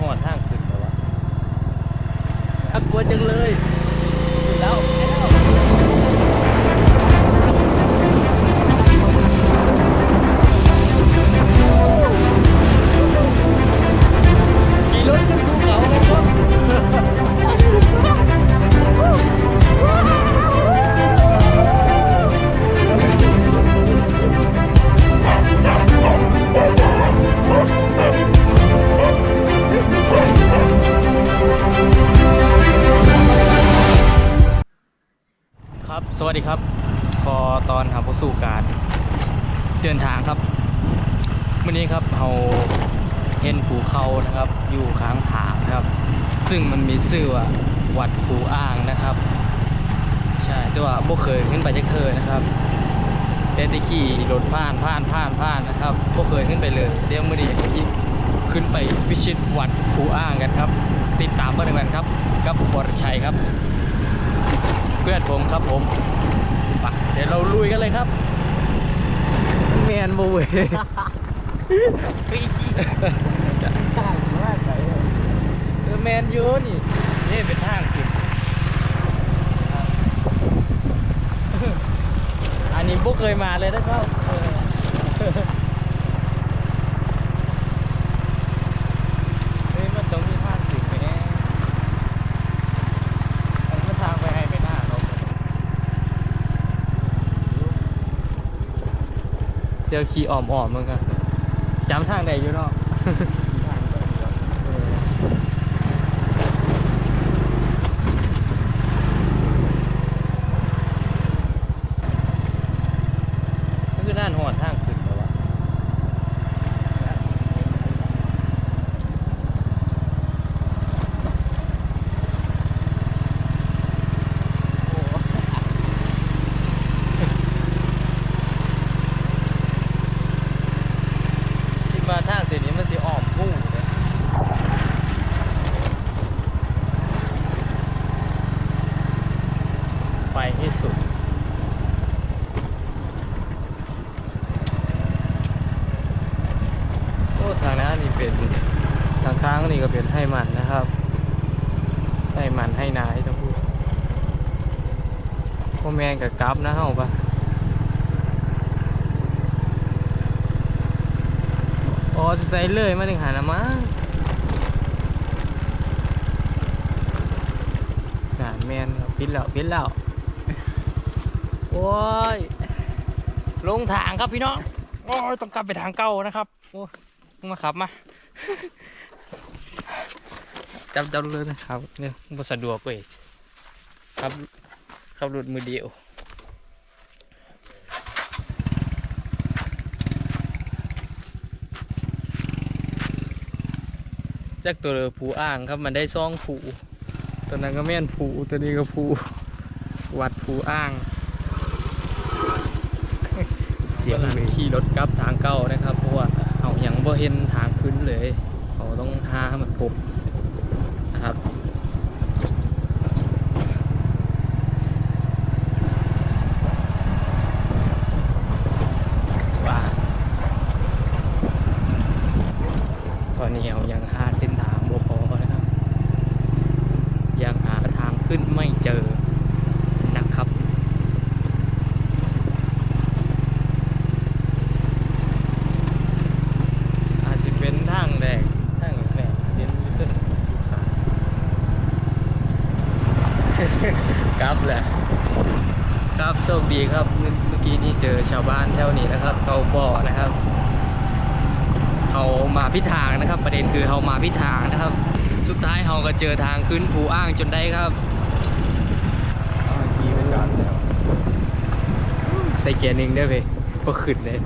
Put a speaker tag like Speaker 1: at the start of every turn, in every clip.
Speaker 1: หอดทางขึ้นแล้ววะน่ากลัวจังเลยขึ้นแล้วไปแล้วขี่รถขึ้นภูเขาเลยครับ ดีครับขอตอนหาผู้สู่การเดินทางครับวันนี้ครับเราเห็นภูเขานะครับ อยู่ข้างทางนะครับ ซึ่งมันมีชื่อว่าวัดภูอ้างนะครับ ใช่แต่ว่าบ่เคยขึ้นไปจักเธอนะครับแต่ได้ขี่รถผ่านผ่านผ่านผ่านนะครับบ่เคยขึ้นไปเลยเดี๋ยวมื้อนี้ยิขึ้นไปพิชิตวัดภูอ้างกันครับ ติดตามเพื่อนกันครับ กับวรชัยครับ เพื่อนผมครับผมปเดี๋ยวเราลุยกันเลยครับแมนโบเวยเออแมนยูนี่นี่เป็นทางขึ้นอันนี้พวกเคยมาเลยนะครับเออเฮ้ยมันต้องมีทางขึ้นไปแน่อันนี้มันทางไปให้ไปหน้าเรา เจอขี่อ่อมๆเหมือนกันจำทางไดอยู่เนาะเออมันคือด้านหอดทางขึ้นแต่ว่าคิดว่าทางเส้นนี้มันสิอ้อมผู้เลย ไปให้สุด โอ้ทางนั้นนี่เป็นทางค้างนี่ก็เป็นให้มันนะครับ ให้มันให้นาให้ทั้งพูด พ่อแมนกับกับนะเฮาปะอ๋อจะใส่เลยมาถึงหานะมั้งงานแมนครับพิดแล้วพิดแล้วโอ้ยลงทางครับพี่น้องโอ้ยต้องกลับไปทางเก่านะครับโอ้ยมาขับมาจับจับเลยนะครับเนี่ยบ่สะดวกเว้ยครับ ขับรถมือเดียวจากตัวเรือผูอ่างครับมันได้ซ่องผูตัวนั้นก็แม่นผูตัวนี้ก็ผูวัดผูอ่าง เสียงขี่รถกลับทางเก่านะครับ เพราะว่าเอายังบ่เห็นทางขึ้นเลย เขาต้องหาให้มันพบนะครับ ว่า ตอนนี้เรายังหาเส้นทางบ่พอนะครับ ยังหาทางขึ้นไม่เจอนะครับ อาจจะเป็นทางแดงทางแดงเย็นขึ้นครับแหละครับโชคดีครับเมื่อกี้นี่เจอชาวบ้านแถวนี้นะครับเขาบอนะครับ เขามาพิทางนะครับ ประเด็นคือเขามาพิทางนะครับ สุดท้ายเขาก็เจอทางขึ้นภูอ้างจนได้ครับใส่เกียร์หนึ่งได้ไหมก็ขึ้นเลย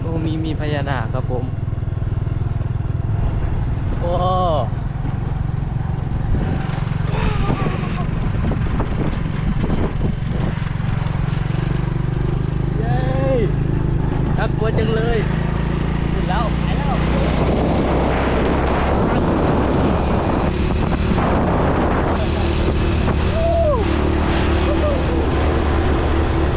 Speaker 1: โอ้มีมีพญานาคครับผมโอ้เย้น่ากลัว จังเลยขึ้นแล้วไปแล้ว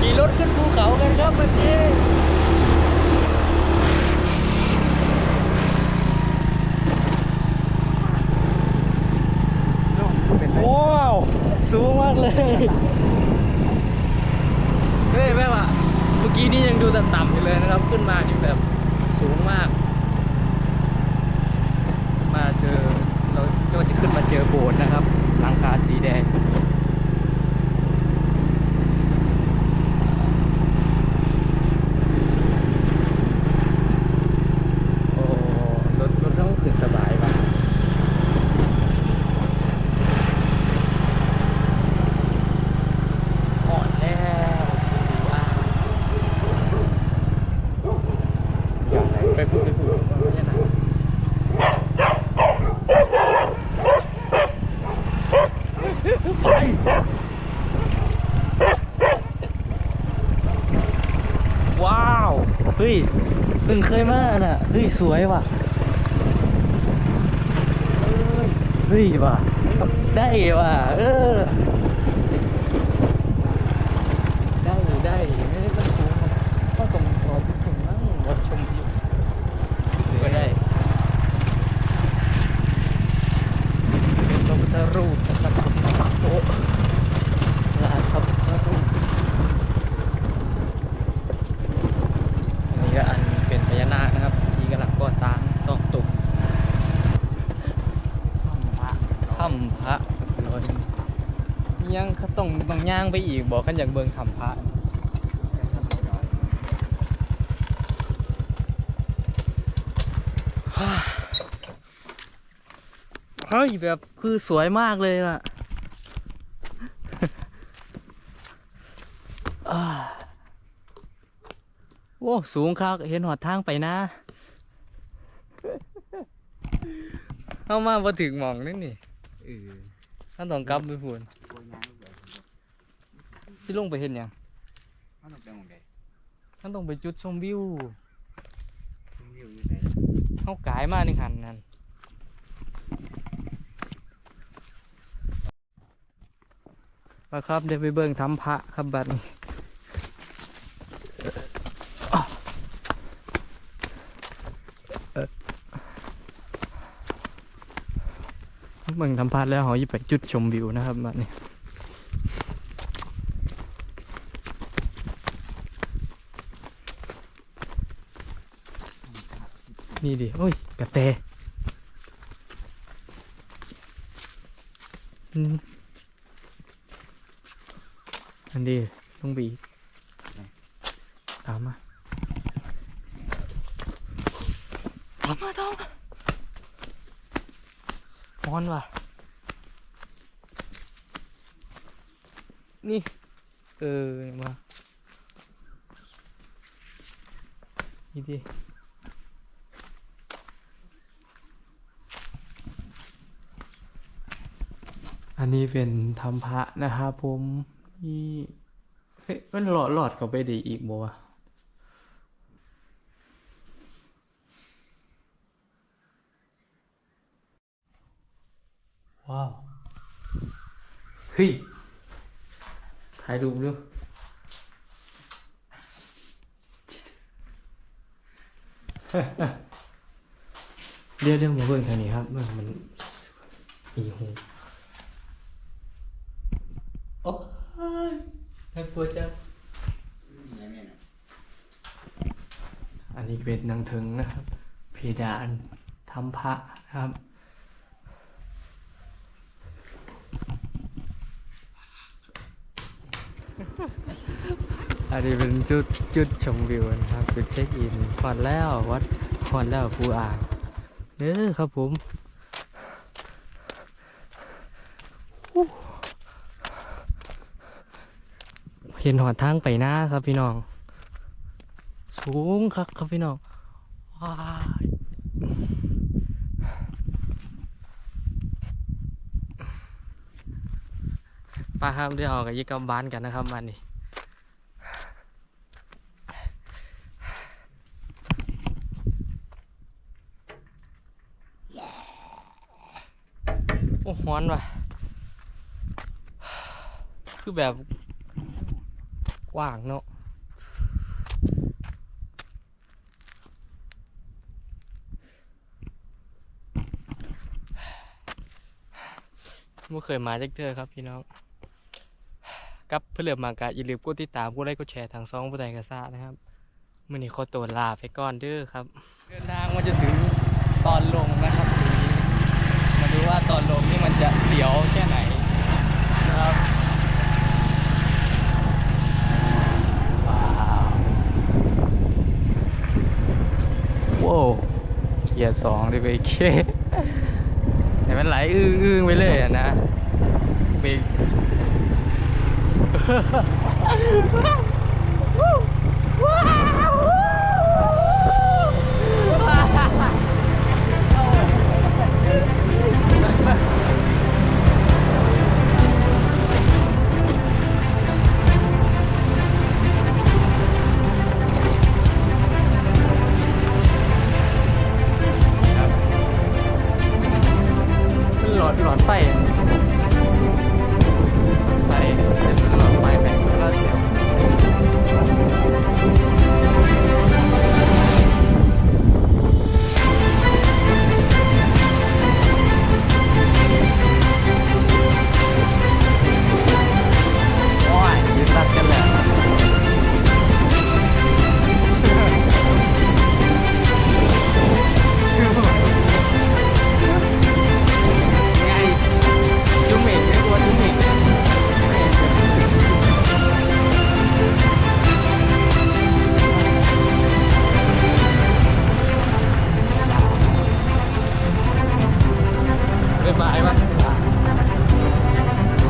Speaker 1: ขี่รถขึ้นภูเขากันครับ มื่อกี้ ว้าว สูงมากเลย เฮ้ยแม่ว่ะเมื่อกี้ นี่ยังดูต่ำๆอยู่เลยนะครับ ขึ้นมานี่แบบสูงมาก มาเจอเราก็จะขึ้นมาเจอโบสถ์นะครับหลังคาสีแดง โอ้รถรถต้องขึ้นสบายมาก อ่อนแล้วดูว่าอย่างไรไปพูดไปพูดไม่ใช่นะไปว้าว เฮ้ยเพิ่งเคยมาน่ะเฮ้ยสวยว่ะเฮ้ยว่ะได้ว่ะเออ ได้ได้ไม่ได้ต้องสูงนะก็ตรงพอที่ถึงนั่งวัดชมวิวก็ได้ เป็นพระพุทธรูปนะครับโอ้ลานพระพุทธรูปอันนี้ก็อันเป็นพญานาคนะครับ ที่กำลังก่อสร้างซอกตุกถ้ำพระร้อยยังต้องต้องย่างไปอีกบอกกันอย่ากเบิ่งถ้ำพระเฮ้ยแบบคือสวยมากเลยล่ะโอ้สูงครับเห็นหอดทางไปนะเข้ามาพอถึงหมองนั่นนี่ท่านต้องกลับไปพูน
Speaker 2: ตัวยางแบบ
Speaker 1: ที่ลงไปเห็นยัง
Speaker 2: เขาต้องเป็นของใด
Speaker 1: ท่านต้องไปจุดชมวิว
Speaker 2: ซึ่งวิวอยู่ไหน
Speaker 1: เข้ากายมาในคันนั้นมาครับเดี๋ยวไปเบิ่งทำพระครับบัดนี้เอ่อเบิ่งทำพระแล้วเขาจะไปจุดชมวิวนะครับบัดนี้ นี่ดิโอ้ย กระแตอันดีต้องบีตามมาตามมาตามมอนว่ะ นี่ เออมานี่ดิ อันนี้เป็นทำพระนะครับผมนี่เฮ้ยมันหลอดหลอดเข้าไปได้อีกบ่วะว้าวเฮ้ยถ่ายรูปดูเดี๋ยวเดี๋ยวมาเบิ่งทางนี้ครับเบิ่งมันมีหู โอ้ยน่ากลัวจัง
Speaker 2: นี่ไงแม่น่ะ
Speaker 1: อันนี้เป็นนางถึงนะครับ เพดานทำพระนะครับอันนี้เป็นจุดจุดชมวิวนะครับ จุดเช็คอินขอนแล้ววัดขอนแล้วภูอ่างเด้อครับผม เห็นหอดทางไปหน้าครับพี่น้อง สูงครับครับพี่น้องว้าป้าครับเดี๋ยออกกับยี่กำบ้านกันนะครับมันนี่โอ้ฮ้อนว่ะ คือแบบ กว้างเนาะไม่เคยมาจักเธอครับพี่น้องกับเพื่อเหลือมากะอย่าลืมกดติดตามกดไลค์กดแชร์ทางซองผู้ใดกระซ่านะครับมื่นี่ขอตัวลาไปก่อนเด้อครับ เดินทางมันจะถึงตอนลงนะครับทีนี้มาดูว่าตอนลงนี่มันจะเสียวแค่ไหน กียร์สองเลยไปเห็นมันไหลอื้งๆไปเลยอะนะไป